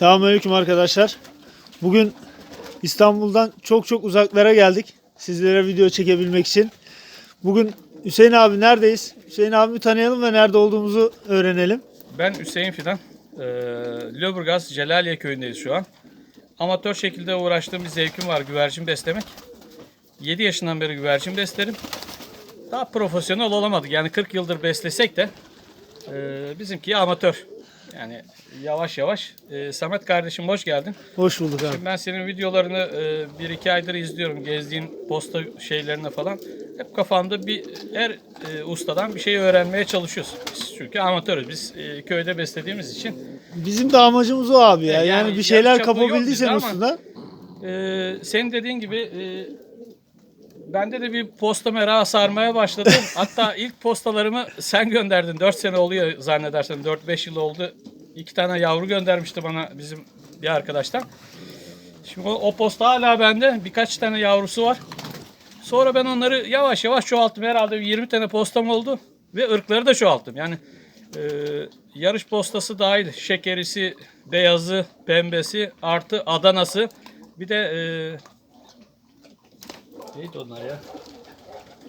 Selamünaleyküm arkadaşlar. Bugün İstanbul'dan çok çok uzaklara geldik. Sizlere video çekebilmek için. Bugün Hüseyin abi neredeyiz? Hüseyin abimi tanıyalım ve nerede olduğumuzu öğrenelim. Ben Hüseyin Fidan. Ee, Lüleburgaz Celaliye köyündeyiz şu an. Amatör şekilde uğraştığım bir zevkim var güvercin beslemek. 7 yaşından beri güvercin beslerim. Daha profesyonel olamadık. Yani 40 yıldır beslesek de e, bizimki amatör. Yani yavaş yavaş. E, Samet kardeşim hoş geldin. Hoş bulduk abi. Ben senin videolarını e, bir iki aydır izliyorum. Gezdiğin posta şeylerine falan. Hep kafamda bir her e, ustadan bir şey öğrenmeye çalışıyoruz. Biz çünkü amatörüz. Biz e, köyde beslediğimiz için. Bizim de amacımız o abi ya. Yani Yani, bir şeyler kapabildiysen üstünden. E, senin dediğin gibi e, bende de bir posta merakı sarmaya başladı. Hatta ilk postalarımı sen gönderdin. 4 sene oluyor zannedersen. 4-5 yıl oldu. İki tane yavru göndermişti bana bizim bir arkadaştan. Şimdi o, o posta hala bende. Birkaç tane yavrusu var. Sonra ben onları yavaş yavaş çoğalttım. Herhalde bir 20 tane postam oldu. Ve ırkları da çoğalttım. Yani e, yarış postası dahil. Şekerisi, beyazı, pembesi, artı Adanası. Bir de e, neydi onlar ya?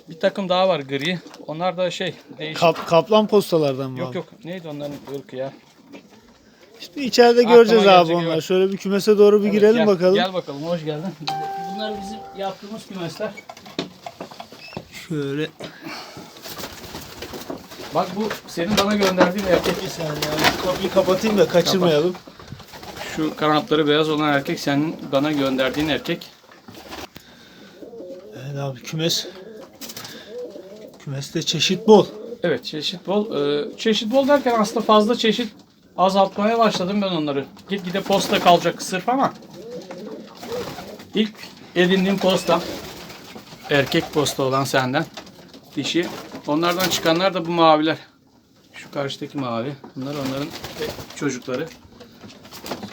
Bir takım daha var gri. Onlar da şey değişik. Kap- kaplan postalardan mı yok abi? yok. Neydi onların ırkı ya? İşte içeride Aklıma göreceğiz abi onlar. evet. Şöyle bir kümese doğru bir Evet, girelim gel- bakalım. Gel bakalım. Hoş geldin. Bunlar bizim yaptığımız kümesler. Şöyle Bak bu senin bana gönderdiğin erkek. bir saniye abi. Kapıyı kapatayım da kaçırmayalım. Şu kanatları beyaz olan erkek senin bana gönderdiğin erkek. Abi kümes. Kümeste çeşit bol. Evet çeşit bol. Ee, çeşit bol derken aslında fazla çeşit azaltmaya başladım ben onları. Gitgide posta kalacak sırf ama ilk edindiğim posta erkek posta olan senden dişi. Onlardan çıkanlar da bu maviler. Şu karşıdaki mavi. Bunlar onların çocukları.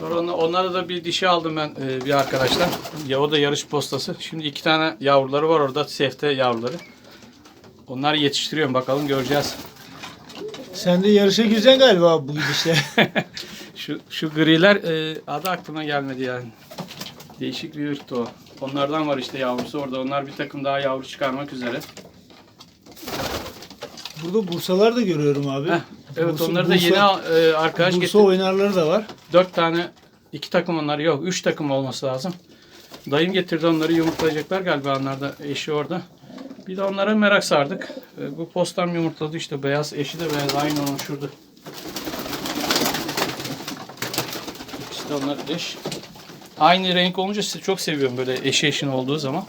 Sonra ona- onlara da bir dişi aldım ben e, bir arkadaştan. Ya o da yarış postası. Şimdi iki tane yavruları var orada. Sefte yavruları. Onları yetiştiriyorum bakalım göreceğiz. Sen de yarışa gireceksin galiba bu gidişle. Şu şu griler e, adı aklıma gelmedi yani. Değişik bir ırktı o. Onlardan var işte yavrusu orada. Onlar bir takım daha yavru çıkarmak üzere. Burada Bursalar da görüyorum abi. Heh, evet Bursa- onları da Bursa- yeni e, arkadaş Bursa getirdi. oynarları da var. Dört tane, iki takım onlar yok. Üç takım olması lazım. Dayım getirdi onları yumurtlayacaklar galiba onlar da eşi orada. Bir de onlara merak sardık. E, bu postam yumurtladı işte beyaz. Eşi de beyaz. Aynı onun şurada. İşte onlar eş. Aynı renk olunca çok seviyorum böyle eşi eşin olduğu zaman.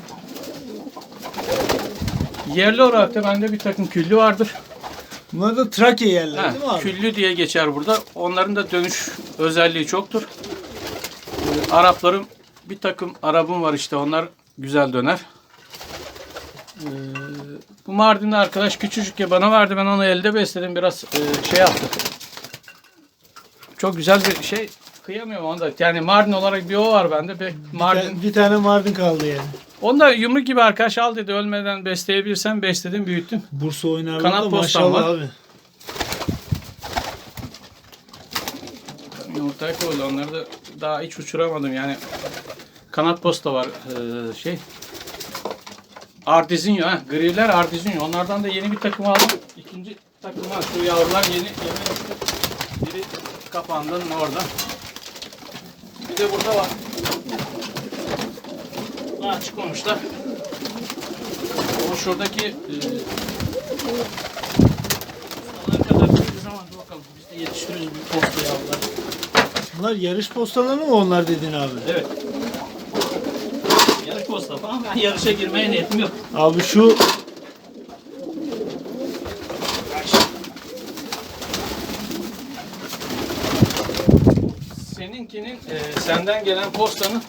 Yerli olarak da bende bir takım küllü vardır. Bunlar da Trakya yerleri Ha, değil mi abi? küllü diye geçer burada. Onların da dönüş özelliği çoktur. Ee, Arapların bir takım Arap'ım var işte onlar güzel döner. Ee, bu Mardin'de arkadaş küçücük ya bana verdi ben onu elde besledim biraz e, şey yaptı. Çok güzel bir şey kıyamıyorum onu da. Yani Mardin olarak bir o var bende. Bir Mardin. Bir tane Mardin kaldı yani. Onu da yumruk gibi arkadaş al dedi ölmeden besleyebilirsem besledim büyüttüm. Bursa oynarları Kanat da postam maşallah var. abi. Yumurtaya koydu. Onları da daha hiç uçuramadım. Yani kanat posta var ee, şey. Ardizinho ha. Griler Ardizinho. Onlardan da yeni bir takım aldım. İkinci takım var. Şu yavrular yeni yeni. Biri kapandan orada. Bir de burada var. Daha çıkmamışlar. O şuradaki e, kadar büyüdüğü zaman bakalım. Biz de yetiştiririz bu posta yavruları. Bunlar yarış postaları mı onlar dedin abi? Evet. Yarış Mustafa ama ben yarışa girmeye niyetim yok. Abi şu Seninkinin e, senden gelen postanın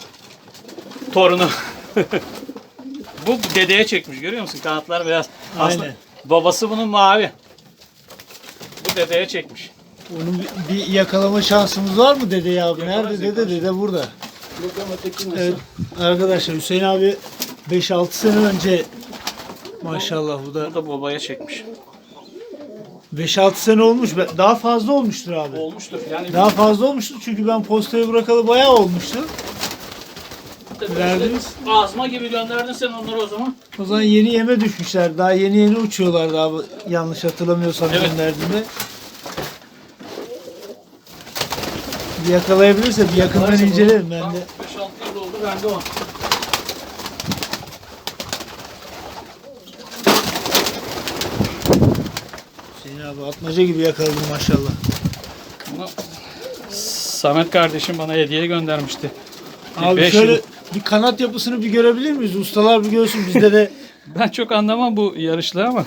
torunu. Bu dedeye çekmiş görüyor musun? Kanatlar beyaz. Aslında Aynen. babası bunun mavi. Bu dedeye çekmiş. onun bir, yakalama şansımız var mı dede abi? Yakalarız, Nerede dede? Dede burada. Evet arkadaşlar Hüseyin abi 5-6 sene önce maşallah bu da Bu da babaya çekmiş. 5-6 sene olmuş. Be- Daha fazla olmuştur abi. Olmuştur. Yani Daha fazla olmuştur çünkü ben postaya bırakalı bayağı olmuştu. Verdiniz. Azma gibi gönderdin sen onları o zaman. O zaman yeni yeme düşmüşler. Daha yeni yeni uçuyorlar daha yanlış hatırlamıyorsam Evet. gönderdiğimde. Bir yakalayabilirse bir yakından incelerim ben de. 5-6 yıl oldu bende o. Hüseyin abi atmaca gibi yakaladım maşallah. Bunu Samet kardeşim bana hediye göndermişti. Abi şöyle yıl- bir kanat yapısını bir görebilir miyiz? Ustalar bir görsün bizde de. Ben çok anlamam bu yarışları ama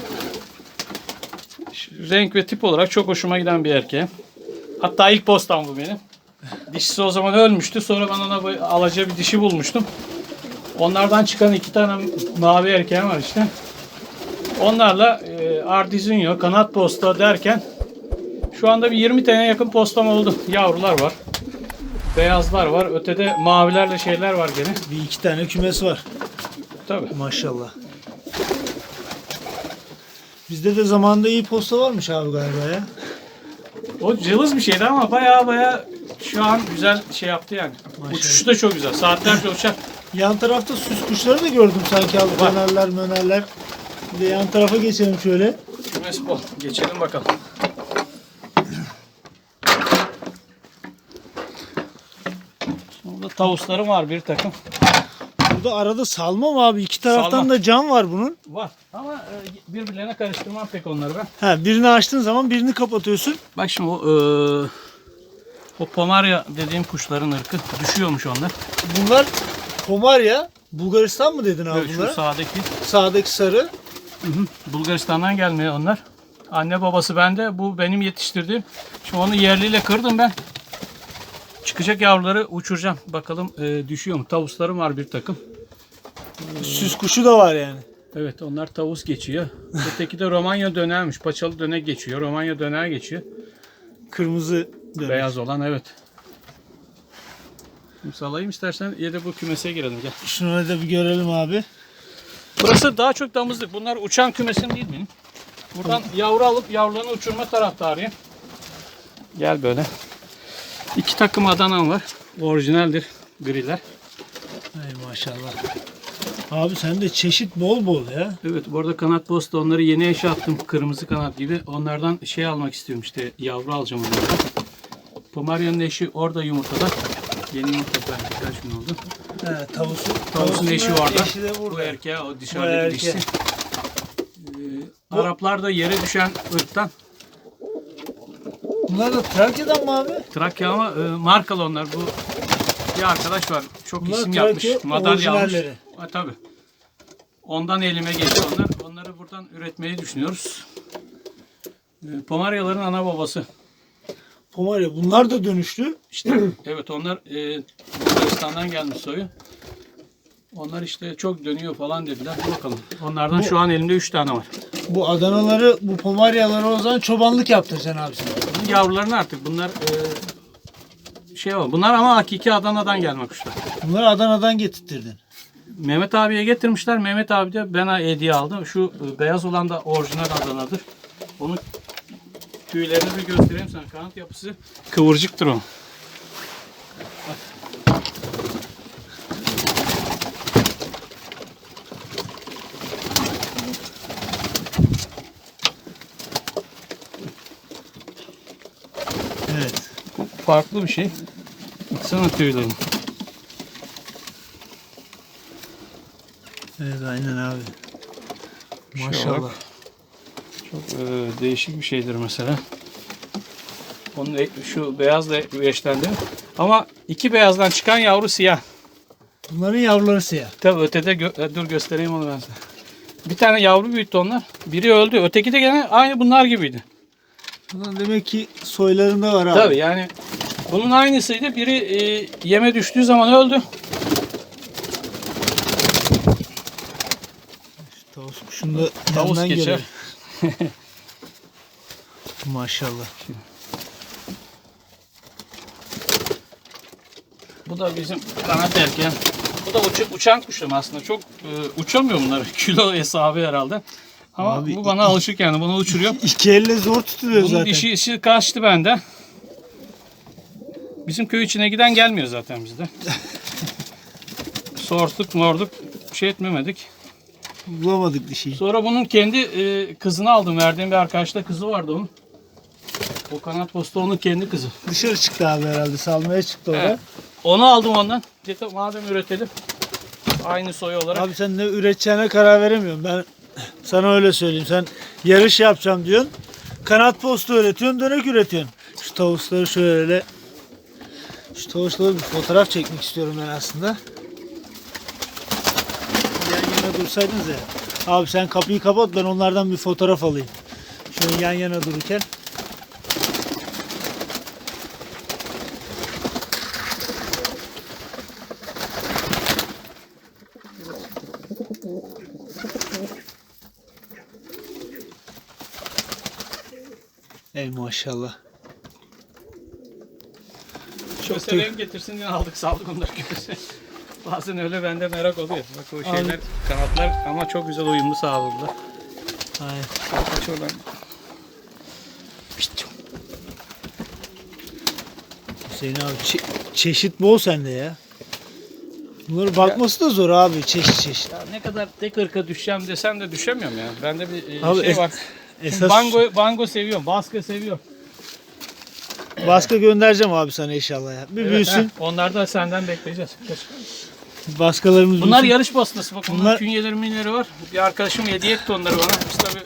renk ve tip olarak çok hoşuma giden bir erkeğim. Hatta ilk postam bu benim. Dişisi o zaman ölmüştü. Sonra ben ona alaca bir dişi bulmuştum. Onlardan çıkan iki tane mavi erkeğim var işte. Onlarla e, Ardizinho, kanat posta derken şu anda bir 20 tane yakın postam oldu. Yavrular var. Beyazlar var. Ötede mavilerle şeyler var gene. bir iki tane kümes var. Tabii. Maşallah. Bizde de zamanında iyi posta varmış abi galiba ya. O cılız bir şeydi ama baya baya şu an güzel şey yaptı yani. Uçuşu da çok güzel. Saatlerce uçar. Yan tarafta süs kuşları da gördüm sanki abi. Dönerler mönerler. Bir de yan tarafa geçelim şöyle. Kümes bol. Geçelim bakalım. Burada tavuslarım var bir takım. Burada arada salma mı abi? İki taraftan Salma. da cam var bunun. Var ama e, birbirlerine karıştırmam pek onları ben. Ha, birini açtığın zaman birini kapatıyorsun. Bak şimdi o, e, o pomarya dediğim kuşların ırkı düşüyormuş onlar. Bunlar Pomarya. Bulgaristan mı dedin abi Evet, şu bunlara? sağdaki. Sağdaki sarı. Hı hı. Bulgaristan'dan gelmiyor onlar. Anne babası bende. Bu benim yetiştirdiğim. Şimdi onu yerliyle kırdım ben. Çıkacak yavruları uçuracağım. Bakalım e, düşüyor mu? Tavuslarım var bir takım. Süs kuşu da var yani. Evet onlar tavus geçiyor. Öteki de Romanya dönermiş. Paçalı dönek geçiyor. Romanya döner geçiyor. Kırmızı döner. Beyaz olan evet. Şimdi salayım istersen ya da bu kümese girelim gel. Şunu da bir görelim abi. Burası daha çok damızlık. Bunlar uçan kümesim değil benim. Buradan yavru alıp yavrularını uçurma taraftarıyım. Gel böyle. İki takım Adana'm var. Orijinaldir griler. Ay maşallah. Abi sende çeşit bol bol ya. Evet bu arada kanat posta onları yeni eşe attım. Kırmızı kanat gibi. Onlardan şey almak istiyorum işte yavru alacağım onlardan. Pomerya'nın eşi orada yumurtada. Yeni yumurta ben birkaç gün oldu. He, tavusu. Tavusun eşi da- orada. Eşi de Bu burada. erkeğe o Bu dışarıdaki dişisi. Ee, Araplar da yere düşen ırktan. Bunlar da Trakya'dan mı abi? Trakya ama e, markalı onlar. Bu bir arkadaş var. Çok Bunlar isim Trakya yapmış. Madalya almış. orijinalleri. Ha, tabii. Ondan elime geçti onlar. Onları buradan üretmeyi düşünüyoruz. E, Pomaryaların ana babası. Pomarya. Bunlar da dönüştü. İşte evet onlar e, Bulgaristan'dan gelmiş soyu. Onlar işte çok dönüyor falan dediler. Bakalım. Onlardan şu an elimde 3 tane var. Bu Adanaları, bu Pomaryaları o zaman çobanlık yaptıracaksın abi sen. Bunun yavrularını artık bunlar e, şey var. Bunlar ama hakiki Adana'dan gelme kuşlar. Bunları Adana'dan getirttirdin. Mehmet abiye getirmişler. Mehmet abi de bana hediye aldı. Şu e, beyaz olan da orijinal Adana'dır. Onun tüylerini bir göstereyim sana. Kanat yapısı kıvırcıktır o. Evet. Farklı bir şey. Baksana tüylerini. Evet aynen abi. Şey Maşallah. olarak Çok e, değişik bir şeydir mesela. Onun şu beyazla eşlendi. Ama iki beyazdan çıkan yavru siyah. Bunların yavruları siyah. Tabii ötede gö- e, dur göstereyim onu ben sana. Bir tane yavru büyüttü onlar. Biri öldü. Öteki de gene aynı bunlar gibiydi. Bunların demek ki soylarında var abi. Tabii yani bunun aynısıydı. Biri e, yeme düştüğü zaman öldü. Tavus kuşunu da Tavus geçer. Maşallah. Bu da bizim kanat erkeği. Bu da uçu- uçan kuşum aslında. Çok e, uçamıyor bunlar. Kilo hesabı herhalde. Ama Abi, bu bana alışık yani. Bunu uçuruyor. İki elle zor tutuluyor Bunun zaten. dişi işi kaçtı bende. Bizim köy içine giden gelmiyor zaten bizde. Sorduk morduk bir şey etmemedik. Bulamadık dişiyi. Sonra bunun kendi e, kızını aldım. Verdiğim bir arkadaşta kızı vardı onun. O kanat posta onun kendi kızı. Dışarı çıktı abi herhalde. Salmaya çıktı orada. Evet. Onu aldım ondan. Dedim madem üretelim. Aynı soy olarak. Abi sen ne üreteceğine karar veremiyorsun. Ben sana öyle söyleyeyim. Sen yarış yapacağım diyorsun. Kanat postu üretiyorsun, dönek üretiyorsun. Şu tavukları şöyle şu tavukları bir fotoğraf çekmek istiyorum ben aslında. Yan yana dursaydınız ya. Abi sen kapıyı kapat ben onlardan bir fotoğraf alayım. Şöyle yan yana dururken. Ey maşallah. Çok seven getirsin diye aldık saldık onları köşeye. Bazen öyle bende merak oluyor. Bak o şeyler kanatlar ama çok güzel uyumlu sağladılar. Aynen. Kaç oradan. Hüseyin abi çe- çeşit bol sende ya. Bunları bakması da zor abi çeşit çeşit. Ya ne kadar tek ırka düşeceğim desem de düşemiyorum ya. Bende bir e, Abi şey es- var. Esas bango, bango seviyorum. Baskı seviyorum. baskı göndereceğim abi sana inşallah ya. Bir Evet, büyüsün. heh, onlar da senden bekleyeceğiz. Kaç. Baskalarımız Bunlar büyüsün. yarış postası. Bak bunlar Bunlar- künyeleri minleri var. Bir arkadaşım hediye etti onları bana. Biz tabii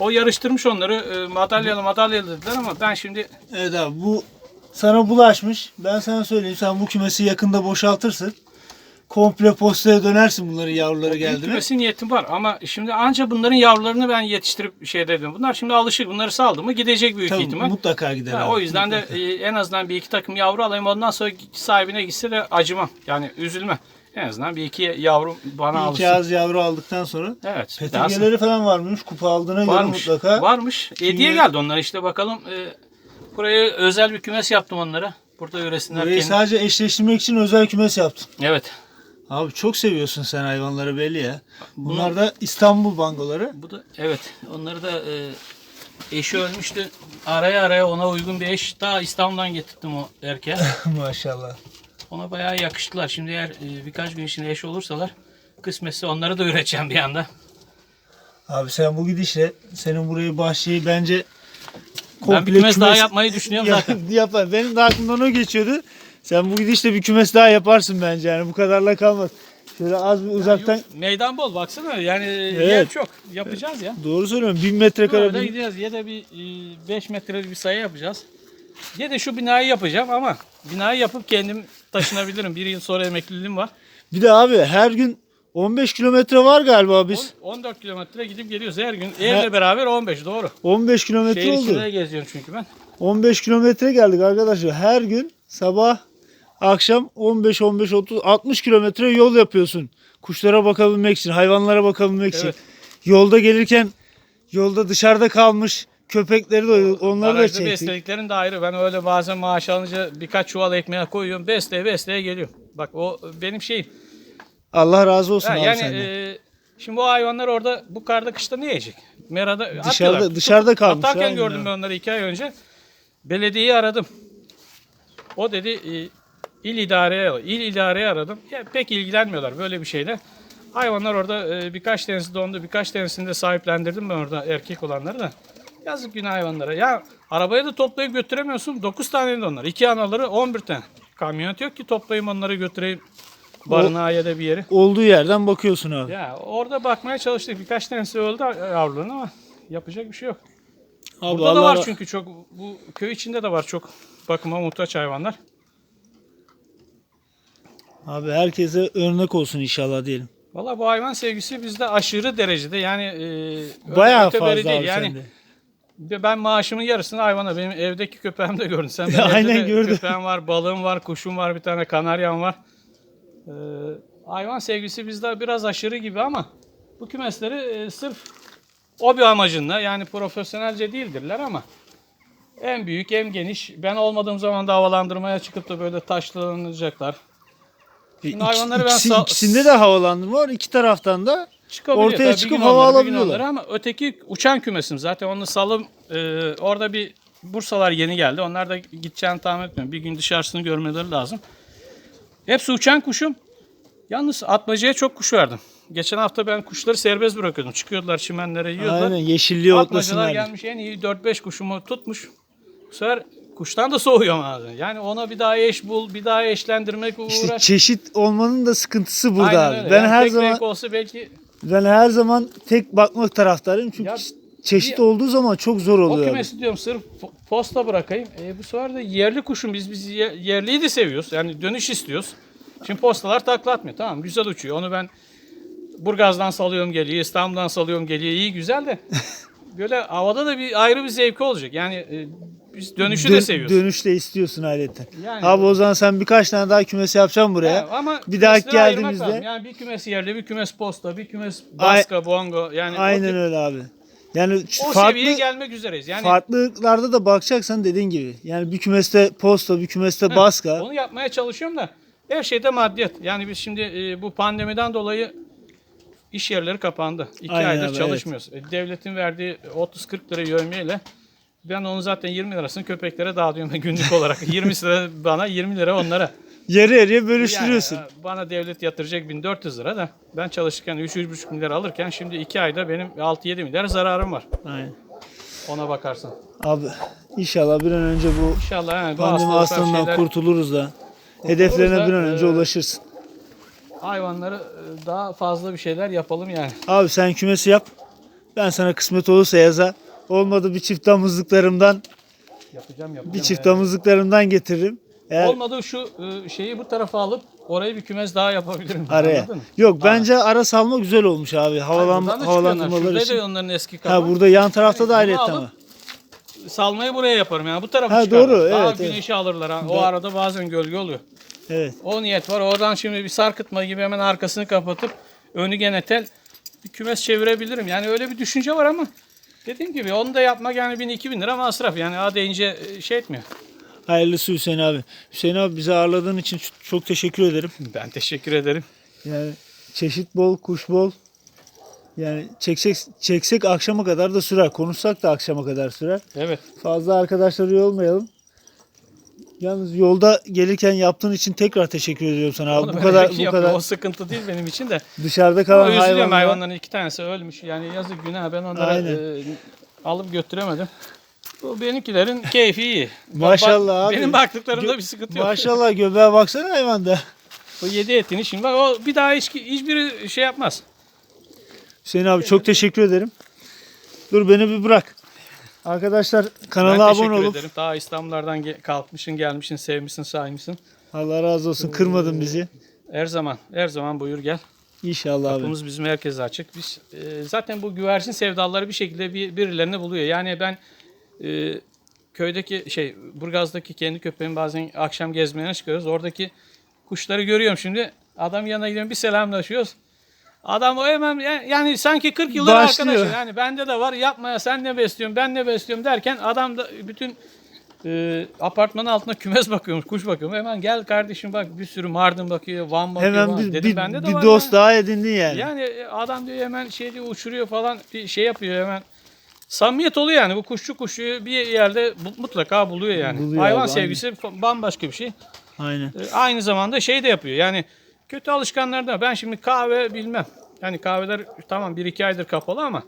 o yarıştırmış onları. E, madalyalı madalyalı dediler ama ben şimdi Evet abi bu sana bulaşmış. Ben sana söyleyeyim sen bu kümesi yakında boşaltırsın. Komple postaya dönersin bunların yavruları geldi mi? Büyütmesi niyetim var ama şimdi anca bunların yavrularını ben yetiştirip şey dedim. Bunlar şimdi alışık. Bunları saldım mı gidecek büyük Tabii, ihtimal. mutlaka gider Ha, abi. o yüzden de e, en azından bir iki takım yavru alayım. Ondan sonra sahibine gitse de acımam. Yani üzülmem. En azından bir iki yavrum bana Bir alışsın. iki ağız yavru aldıktan sonra. Evet. Petirgeleri falan varmış. Kupa aldığına göre varmış. mutlaka. Varmış. Hediye geldi onlar işte bakalım. E, buraya özel bir kümes yaptım onlara. Burada üresinler Burayı kendi. sadece eşleştirmek için özel kümes yaptın. Evet. Abi çok seviyorsun sen hayvanları belli ya. Bunlar da İstanbul bangoları. Bu da evet. Onları da e, eşi ölmüştü. Araya araya ona uygun bir eş daha İstanbul'dan getirdim o erkeğe. Maşallah. Ona bayağı yakıştılar. Şimdi eğer e, birkaç gün içinde eş olursalar kısmetse onları da üreteceğim bir anda. Abi sen bu gidişle senin burayı bahçeyi bence Ben bir kümes daha yapmayı düşünüyorum Ya- zaten. Yapar. Benim de aklımdan o geçiyordu. Sen bu gidişle bir kümes daha yaparsın bence yani bu kadarla kalmaz. Şöyle az bir uzaktan Meydan bol baksana yani yer Evet. çok. Yapacağız ya. doğru söylüyorum 1000 metrekare Böyle bin- gideceğiz. Ya da bir 5 metrelik bir sayı yapacağız. Ya da şu binayı yapacağım ama binayı yapıp kendim taşınabilirim. Bir yıl sonra emekliliğim var. Bir de abi her gün 15 kilometre var galiba biz. On- 14 kilometre gidip geliyoruz her gün. Evle beraber 15 doğru. 15 kilometre Şehir oldu. içinde geziyorum çünkü ben. 15 kilometre geldik arkadaşlar. Her gün sabah akşam 15 15 30 60 kilometre yol yapıyorsun. Kuşlara bakabilmek için, hayvanlara bakabilmek için. Evet. Yolda gelirken yolda dışarıda kalmış köpekleri de onları da Barajda çektik. beslediklerin de ayrı. Ben öyle bazen maaş alınca birkaç çuval ekmeğe koyuyorum. Besleye besleye geliyorum. Bak o benim şeyim. Allah razı olsun Ha, abi yani senden. e, şimdi o hayvanlar orada bu karda kışta ne yiyecek? Merada Dışarıda- atıyorlar. dışarıda kalmış, Atarken gördüm öyle. ben onları iki ay önce. Belediyeyi aradım. O dedi e, il idareye il idareye aradım. Ya, pek ilgilenmiyorlar böyle bir şeyle. Hayvanlar orada e, birkaç tanesi dondu, birkaç tanesini de sahiplendirdim ben orada erkek olanları da. Yazık günah hayvanlara. Ya arabaya da toplayıp götüremiyorsun. 9 tane de onlar. İki anaları 11 tane. Kamyonet yok ki toplayayım onları götüreyim barınağa ya da bir yere. Olduğu yerden bakıyorsun abi. Ya orada bakmaya çalıştık. Birkaç tanesi öldü yavruların ama yapacak bir şey yok. Abi Burada da Allah var ra- çünkü çok bu köy içinde de var çok bakıma muhtaç hayvanlar. Abi herkese örnek olsun inşallah diyelim. Valla bu hayvan sevgisi bizde aşırı derecede yani e, Bayağı fazla değil. abi yani sende. ben maaşımın yarısını hayvana benim evdeki köpeğim de gördün sen. Benim Aynen de gördüm. Köpeğim var, balığım var, kuşum var, bir tane kanaryam var. Ee, hayvan sevgisi bizde biraz aşırı gibi ama bu kümesleri e, sırf o bir amacınla yani profesyonelce değildirler ama en büyük hem geniş. Ben olmadığım zaman da havalandırmaya çıkıp da böyle taşlanacaklar. Şimdi hayvanları ben ikisi- sal- ikisinde de havalandırma var. iki taraftan da Çıkabiliyor. Ortaya Tabii bir çıkıp gün hava onları, bir gün alabiliyorlar. onları Ama öteki uçan kümesim zaten onu salım e, orada bir Bursalar yeni geldi. Onlar da gideceğini tahmin etmiyorum. Bir gün dışarısını görmeleri lazım. Hepsi uçan kuşum. Yalnız atmacaya çok kuş verdim. Geçen hafta ben kuşları serbest bırakıyordum. Çıkıyordular çimenlere yiyorlar. Aynen yeşilliği Atmacalar otlasınlar. gelmiş en iyi 4-5 kuşumu tutmuş. Bu sefer kuştan da soğuyor bazen. Yani ona bir daha eş bul, bir daha eşlendirmek uğraş. İşte çeşit olmanın da sıkıntısı burada Aynen abi. öyle. Ben Yani her tek zaman renk olsa belki ben her zaman tek bakmak taraftarıyım çünkü Ya çeşit bir- olduğu zaman çok zor O oluyor. abi. kümesi diyorum sırf po- posta bırakayım. E, bu sefer de yerli kuşun biz biz ye- yerliyi de seviyoruz. Yani dönüş istiyoruz. Şimdi postalar takla atmıyor. Tamam güzel uçuyor. Onu ben Burgaz'dan salıyorum geliyor, İstanbul'dan salıyorum geliyor. İyi güzel de böyle havada da bir ayrı bir zevki olacak. Yani e, dönüşü de Dön- seviyoruz. Dönüş de istiyorsun ayrıca. Yani- Abi o zaman sen birkaç tane daha kümesi yapacaksın buraya. Ha, ama bir ayırmak geldiğimizde- lazım. yani bir kümes yerli, bir kümes posta, bir kümes baska, bongo. Yani o, Aynen tip- öyle abi. Yani o farklı seviyeye gelmek üzereyiz. Yani farklılıklarda da bakacaksan dediğin gibi. Yani bir kümeste posta, bir kümeste baska. Onu yapmaya çalışıyorum da her şeyde maddiyat. Yani biz şimdi e, bu pandemiden dolayı iş yerleri kapandı. İki Aynen aydır abi, çalışmıyoruz. E, Devletin verdiği 30-40 lira yövmiyeyle ben onu zaten 20 lirasını köpeklere dağıtıyorum günlük olarak. 20 lira bana 20 lira onlara. Yarı yarıya Yani, bölüştürüyorsun. e, bana devlet yatıracak 1400 lira da ben çalışırken 3-3,5 milyar alırken şimdi 2 ayda benim 6-7 milyar zararım var. Aynen. Ona bakarsan. Abi inşallah bir an önce bu İnşallah yani pandemi hastalığından şeyler kurtuluruz da hedeflerine da, bir an önce e, ulaşırsın. hayvanları e, daha fazla bir şeyler yapalım yani. Abi sen kümesi yap. Ben sana kısmet olursa yaza. Olmadı bir çift damızlıklarımdan Yapacağım yapacağım. bir çift yani. damızlıklarımdan getiririm. Eğer Olmadı şu e, şeyi bu tarafa alıp orayı bir kümes daha yapabilirim. araya. Anladın mı? Yok bence ara salma güzel olmuş abi. Havalan, buradan da çıkıyorlar. havalandırmaları Şurada için. da onların eski kapağı. Ha burada yan tarafta da ayrıca alıp ama. Salmayı buraya yaparım yani bu tarafa Ha, çıkarlar. doğru, Daha evet, evet. güneşi alırlar. ha. O arada bazen gölge oluyor. Evet. O niyet var. Oradan şimdi bir sarkıtma gibi hemen arkasını kapatıp önü gene tel bir kümes çevirebilirim. Yani öyle bir düşünce var ama dediğim gibi onu da yapmak yani 1000-2000 lira masraf. Yani A deyince e, şey etmiyor. Hayırlısı Hüseyin abi. Hüseyin abi bizi ağırladığın için çok teşekkür ederim. Ben teşekkür ederim. Yani çeşit bol, kuş bol. Yani çeksek çeksek akşama kadar da sürer. Konuşsak da akşama kadar sürer. Evet. Fazla arkadaşları yormayalım. Yalnız yolda gelirken yaptığın için tekrar teşekkür ediyorum sana abi. Onu bu ben kadar bu yapıyorum. kadar O sıkıntı değil benim için de. dışarıda Ama kalan üzülüyorum hayvanlar. hayvanların iki tanesi ölmüş. Yani yazık günah ben onları Aynen. e, alıp götüremedim. Bu benimkilerin keyfi iyi. Maşallah abi. Benim baktıklarımda Gö- bir sıkıntı yok. Maşallah göbeğe baksana hayvanda. O yedi etini şimdi bak o bir daha hiç hiçbiri şey yapmaz. Hüseyin abi çok teşekkür ederim. Dur beni bir bırak. Arkadaşlar kanala ben abone olup ederim. Daha İstanbullardan ge- kalkmışsın, gelmişsin, sevmişsin, saymışsın. Allah razı olsun kırmadın bizi. Her zaman, her zaman buyur gel. İnşallah abi. Kapımız bizim herkese açık. Biz e, zaten bu güvercin sevdaları bir şekilde bir, birilerini buluyor. Yani ben e, köydeki şey Burgaz'daki kendi köpeğim bazen akşam gezmeye çıkıyoruz. Oradaki kuşları görüyorum şimdi. Adam yanına gidiyorum bir selamlaşıyoruz. Adam o hemen ya- yani sanki 40 yıldır Başlıyor. arkadaşı. Yani bende de var yapmaya sen ne besliyorsun ben ne besliyorum derken adam da bütün e, apartmanın altına kümes bakıyormuş, kuş bakıyormuş. Hemen gel kardeşim bak bir sürü mardin bakıyor, van bakıyor. Hemen van. bir, Dedim bir, bende de bir var dost ya. daha edindin yani. Yani e, adam diyor hemen şey diyor uçuruyor falan bir şey yapıyor hemen. Samimiyet oluyor yani bu kuşçu kuşu bir yerde mutlaka buluyor yani. Buluyor Hayvan abi, sevgisi fa- bambaşka bir şey. Aynen. E, Aynı zamanda şey de yapıyor yani kötü alışkanlardan ben şimdi kahve bilmem. Yani kahveler tamam bir iki aydır kapalı ama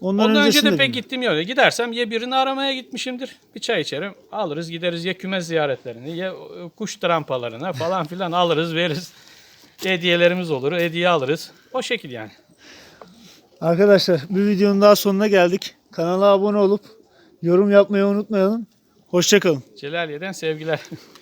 Ondan, ondan önce de pek gittim öyle. Gidersem ya birini aramaya gitmişimdir. Bir çay içerim. Alırız gideriz ya kümes ziyaretlerini ya kuş trampalarına falan filan alırız veririz. Hediyelerimiz olur. Hediye alırız. O şekil yani. Arkadaşlar bir videonun daha sonuna geldik. Kanala abone olup yorum yapmayı unutmayalım. Hoşçakalın. Celaliye'den sevgiler.